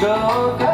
so good.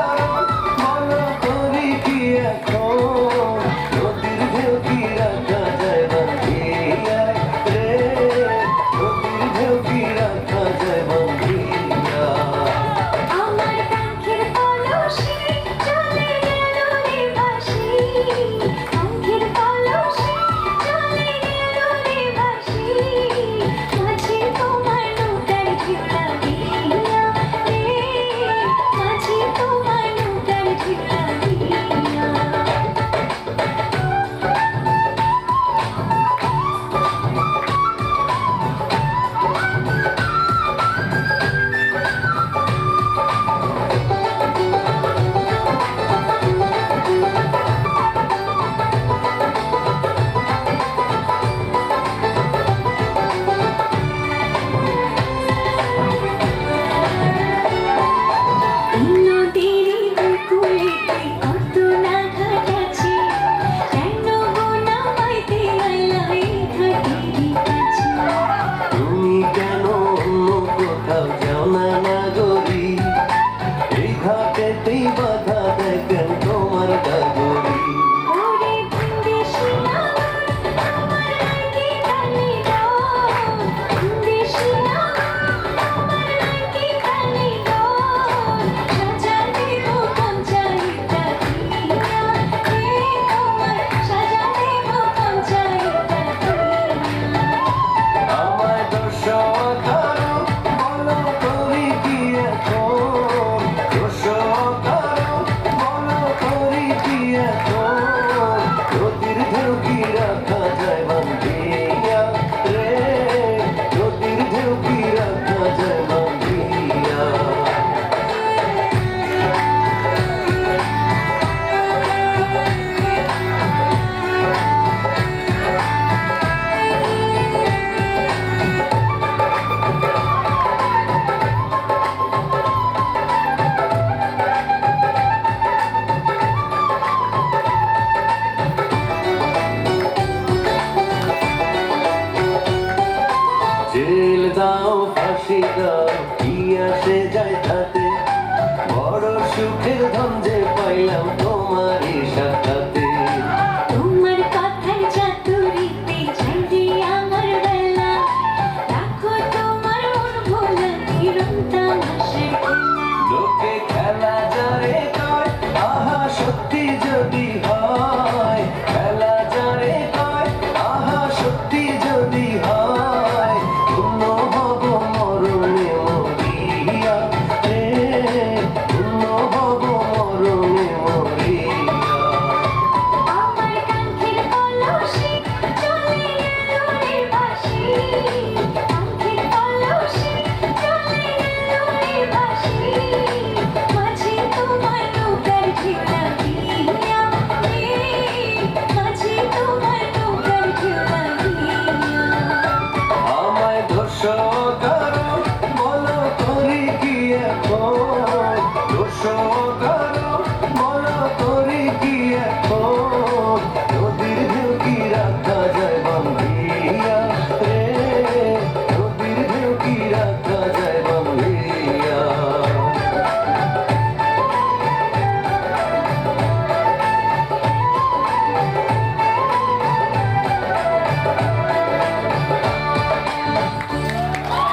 烧。দাও ফাঁসি দাও কি আসে যায় তাতে? বড় সুখের ধন যে পাইলাম তোমারই সাথে। তোমার লোকে খেলা যারে আহা সত্যি যদি হয়। ধরো মন করে গিয়ে